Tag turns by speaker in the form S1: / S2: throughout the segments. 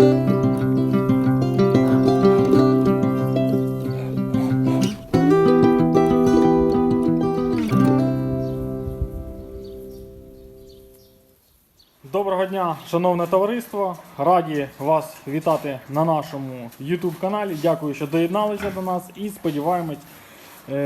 S1: Доброго дня, шановне товариство. Раді вас вітати на нашому YouTube каналі. Дякую, що доєдналися до нас і сподіваємось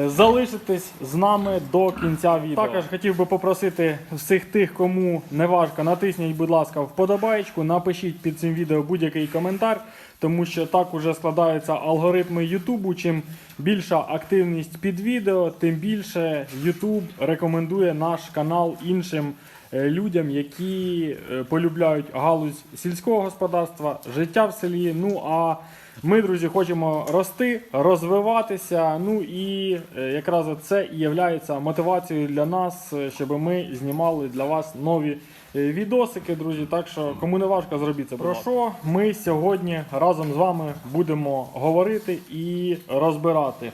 S1: залишитись з нами до кінця відео. Також хотів би попросити всіх тих, кому не важко, натисніть, будь ласка, вподобайку, напишіть під цим відео будь-який коментар, тому що так уже складаються алгоритми Ютубу. Чим більша активність під відео, тим більше Ютуб рекомендує наш канал іншим е, людям, які е, полюбляють галузь сільського господарства, життя в селі. Ну а ми, друзі, хочемо рости, розвиватися. Ну і е, якраз це і є мотивацією для нас, е, щоб ми знімали для вас нові е, відосики, друзі. Так що кому не важко, зробіть це. Про що ми сьогодні разом з вами будемо говорити і розбирати.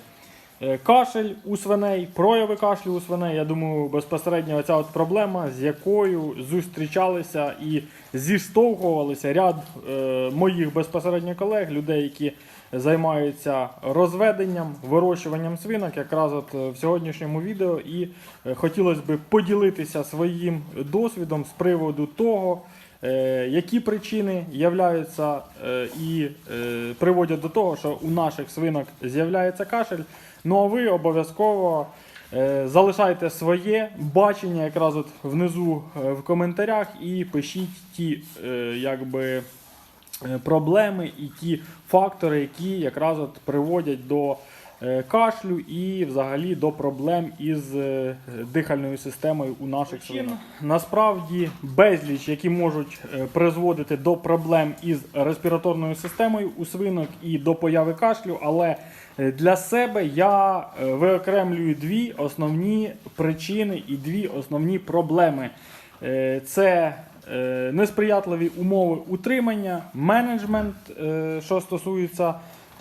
S1: Е, Кашель у свиней, прояви кашлю у свиней. Я думаю, безпосередньо оця от проблема, з якою зустрічалися і зіштовхувалися ряд е, моїх безпосередньо колег, людей, які займаються розведенням, вирощуванням свинок, якраз от е, в сьогоднішньому відео. І е, хотілося б поділитися своїм досвідом з приводу того. Які причини являються і приводять до того, що у наших свинок з'являється кашель? Ну а ви обов'язково е, залишайте своє бачення якраз от внизу е, в коментарях і пишіть ті е, якби, проблеми і ті фактори, які якраз от приводять до кашлю і взагалі до проблем із е, дихальною системою у наших свинок. Насправді безліч, які можуть е, призводити до проблем із респіраторною системою у свинок і до появи кашлю, але е, для себе я е, виокремлюю дві основні причини і дві основні проблеми. Е, Це е, несприятливі умови утримання, менеджмент, е, що стосується е,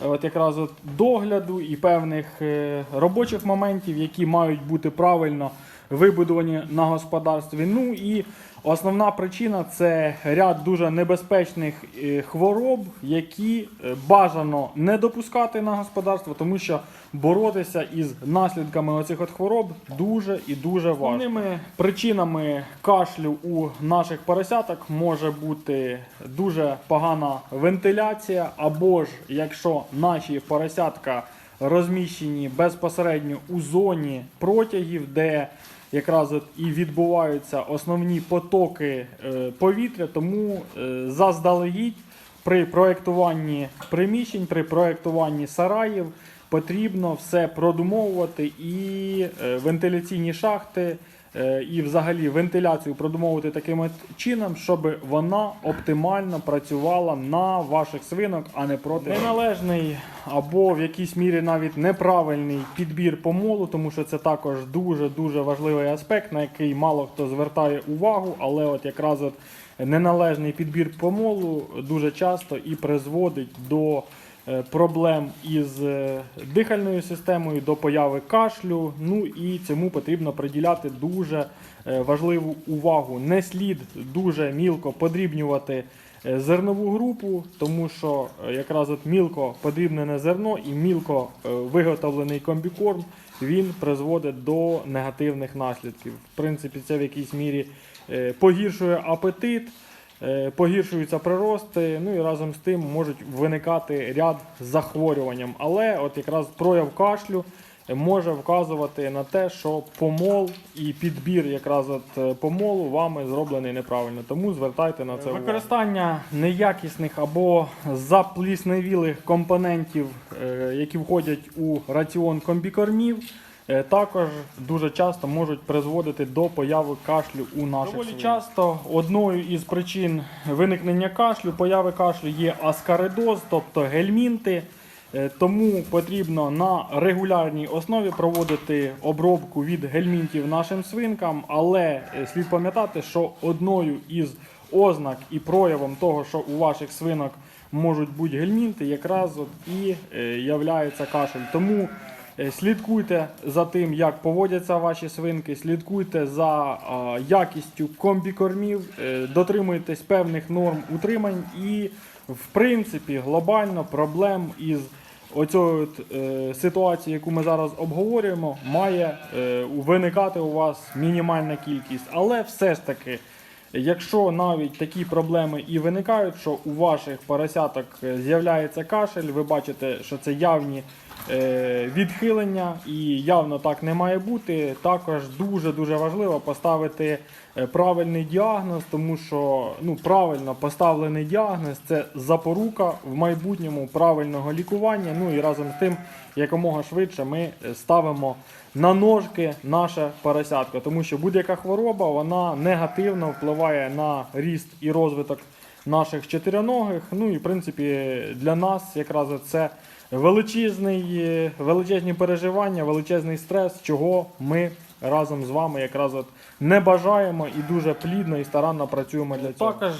S1: от якраз от догляду і певних е, робочих моментів, які мають бути правильно вибудовані на господарстві. Ну і основна причина це ряд дуже небезпечних е, хвороб, які е, бажано не допускати на господарство, тому що боротися із наслідками оцих от хвороб дуже і дуже важко. Основними причинами кашлю у наших поросяток може бути дуже погана вентиляція, або ж якщо наші поросятка розміщені безпосередньо у зоні протягів, де якраз от і відбуваються основні потоки е, повітря, тому е, заздалегідь при проєктуванні приміщень, при проєктуванні сараїв потрібно все продумовувати і е, вентиляційні шахти. Е, І взагалі вентиляцію продумовувати таким чином, щоб вона оптимально працювала на ваших свинок, а не проти неналежний або в якійсь мірі навіть неправильний підбір помолу, тому що це також дуже дуже важливий аспект, на який мало хто звертає увагу, але от якраз от неналежний підбір помолу дуже часто і призводить до проблем із е, дихальною системою, до появи кашлю. Ну і цьому потрібно приділяти дуже е, важливу увагу. Не слід дуже мілко подрібнювати е, зернову групу, тому що е, якраз от мілко подрібнене зерно і мілко е, виготовлений комбікорм він призводить до негативних наслідків. В принципі, це в якійсь мірі е, погіршує апетит. Е, Погіршуються прирости, ну і разом з тим можуть виникати ряд захворюванням. Але от якраз прояв кашлю може вказувати на те, що помол і підбір якраз от е, помолу вами зроблений неправильно. Тому звертайте на це увагу. Використання неякісних або заплісневілих компонентів, е, які входять у раціон комбікормів. Е, Також дуже часто можуть призводити до появи кашлю у наших Доволі часто одною із причин виникнення кашлю, появи кашлю є аскаридоз, тобто гельмінти. Е, Тому потрібно на регулярній основі проводити обробку від гельмінтів нашим свинкам, але е, слід пам'ятати, що одною із ознак і проявом того, що у ваших свинок можуть бути гельмінти, якраз от і являється кашель. Тому Слідкуйте за тим, як поводяться ваші свинки, слідкуйте за якістю комбікормів, е, дотримуйтесь певних норм утримань і в принципі, глобально проблем із от, е, яку ми зараз обговорюємо, має е, виникати у вас мінімальна кількість. Але все ж таки, якщо навіть такі проблеми і виникають, що у ваших поросяток е, з'являється кашель, ви бачите, що це явні е, відхилення і явно так не має бути. Також дуже дуже важливо поставити е, правильний діагноз, тому що ну, правильно поставлений діагноз це запорука в майбутньому правильного лікування. Ну і разом з тим, якомога швидше ми е, ставимо на ножки наше поросятко, тому що будь-яка хвороба вона негативно впливає на ріст і розвиток наших чотириногих. Ну і в принципі для нас якраз це величезний, е, величезні переживання, величезний стрес, чого ми разом з вами якраз от не бажаємо і дуже плідно і старанно працюємо для цього. Також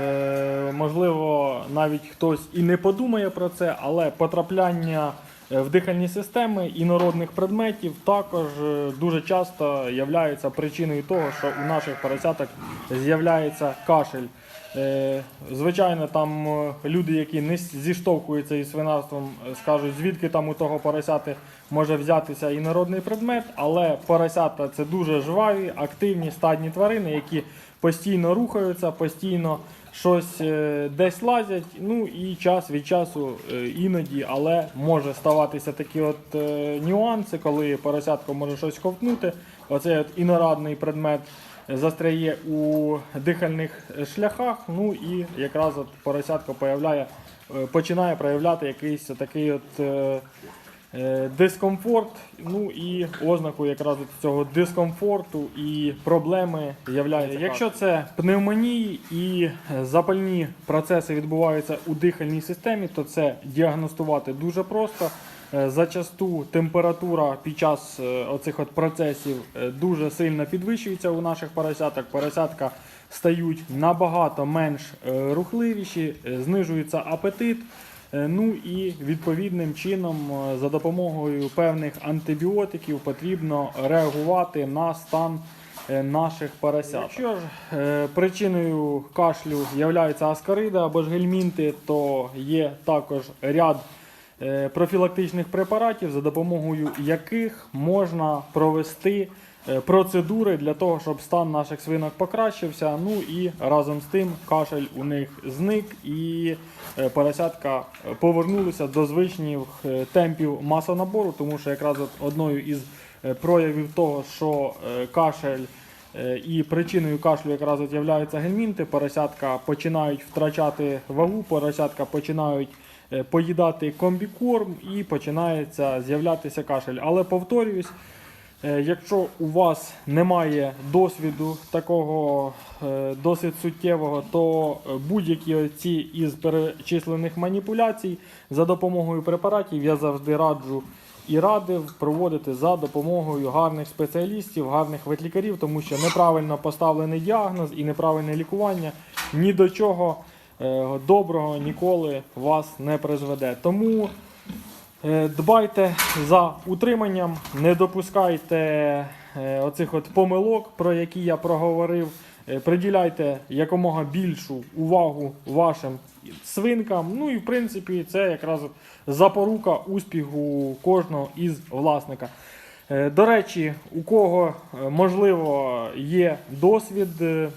S1: е, можливо навіть хтось і не подумає про це, але потрапляння е, в дихальні системи інородних предметів також дуже часто являється причиною того, що у наших поросяток з'являється кашель. Е, Звичайно, там е, люди, які не зіштовхуються із свинарством, е, скажуть, звідки там у того поросяти може взятися інородний предмет, але поросята це дуже жваві, активні стадні тварини, які постійно рухаються, постійно щось десь лазять. Ну і час від часу іноді, але може ставатися такі от нюанси, коли поросятко може щось ковтнути. Оцей от інорадний предмет застряє у дихальних шляхах. Ну і якраз от поросятко появляє, е, починає проявляти якийсь такий от. е, е, Дискомфорт, ну і ознаку якраз от цього дискомфорту і проблеми являється. Якщо це пневмонії і запальні процеси відбуваються у дихальній системі, то це діагностувати дуже просто. Е, Зачасту температура під час е, оцих от процесів е, дуже сильно підвищується у наших поросяток. Поросятка стають набагато менш рухливіші, знижується апетит. Ну і відповідним чином за допомогою певних антибіотиків потрібно реагувати на стан наших поросят. Якщо ж е, причиною кашлю є аскариди або ж гельмінти, то є також ряд профілактичних препаратів, за допомогою яких можна провести е, процедури для того, щоб стан наших свинок покращився. Ну і разом з тим кашель у них зник і е, поросятка е, повернулися до звичних е, темпів масонабору, тому що якраз одною із е, проявів того, що е, кашель Е, І причиною кашлю якраз от гельмінти. Поросятка починають втрачати вагу, поросятка починають е, поїдати комбікорм і починається з'являтися кашель. Але повторююсь, е, якщо у вас немає досвіду такого е, досить суттєвого, то е, будь-які ці із перечислених маніпуляцій за допомогою препаратів я завжди раджу і радив проводити за допомогою гарних спеціалістів, гарних ветлікарів, тому що неправильно поставлений діагноз і неправильне лікування ні до чого е, доброго ніколи вас не призведе. Тому е, дбайте за утриманням, не допускайте е, оцих от помилок, про які я проговорив. Е, Приділяйте якомога більшу увагу вашим свинкам. Ну і в принципі це якраз запорука успіху кожного із власника. Е, До речі, у кого е, можливо є досвід е, е,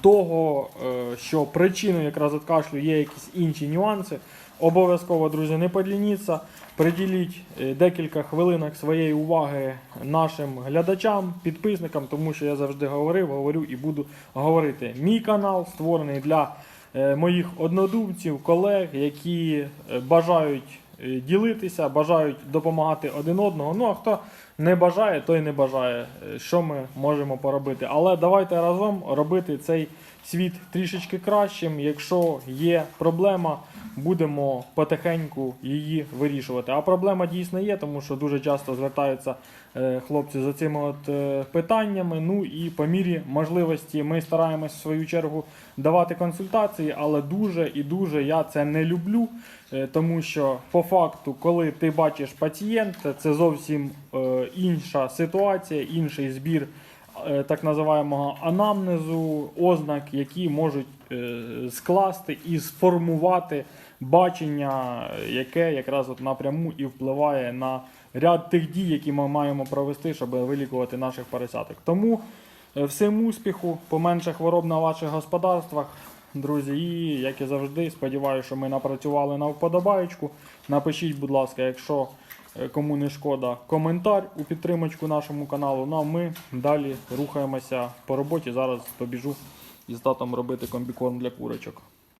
S1: того, е, що причиною якраз від кашлю є якісь інші нюанси, обов'язково, друзі, не подлініться. Приділіть е, декілька хвилинок своєї уваги нашим глядачам, підписникам, тому що я завжди говорив, говорю і буду говорити. Мій канал створений для е, моїх однодумців, колег, які е, бажають е, ділитися, бажають допомагати один одного. Ну а хто не бажає, той не бажає. Е, Що ми можемо поробити? Але давайте разом робити цей світ трішечки кращим. Якщо є проблема, будемо потихеньку її вирішувати. А проблема дійсно є, тому що дуже часто звертаються е, хлопці за цими от е, питаннями. Ну і по мірі можливості ми стараємось в свою чергу давати консультації, але дуже і дуже я це не люблю. Е, Тому що по факту, коли ти бачиш пацієнта, це зовсім інша ситуація, інший збір так називаємого анамнезу, ознак, які можуть скласти і сформувати бачення, яке якраз от напряму і впливає на ряд тих дій, які ми маємо провести, щоб вилікувати наших поросяток. Тому е, всім успіху, поменше хвороб на ваших господарствах. Друзі, і як і завжди, сподіваюся, що ми напрацювали на вподобаєчку. Напишіть, будь ласка, якщо е, кому не шкода, коментар у підтримочку нашому каналу. Ну а ми далі рухаємося по роботі. Зараз побіжу із татом робити комбікорм для курочок.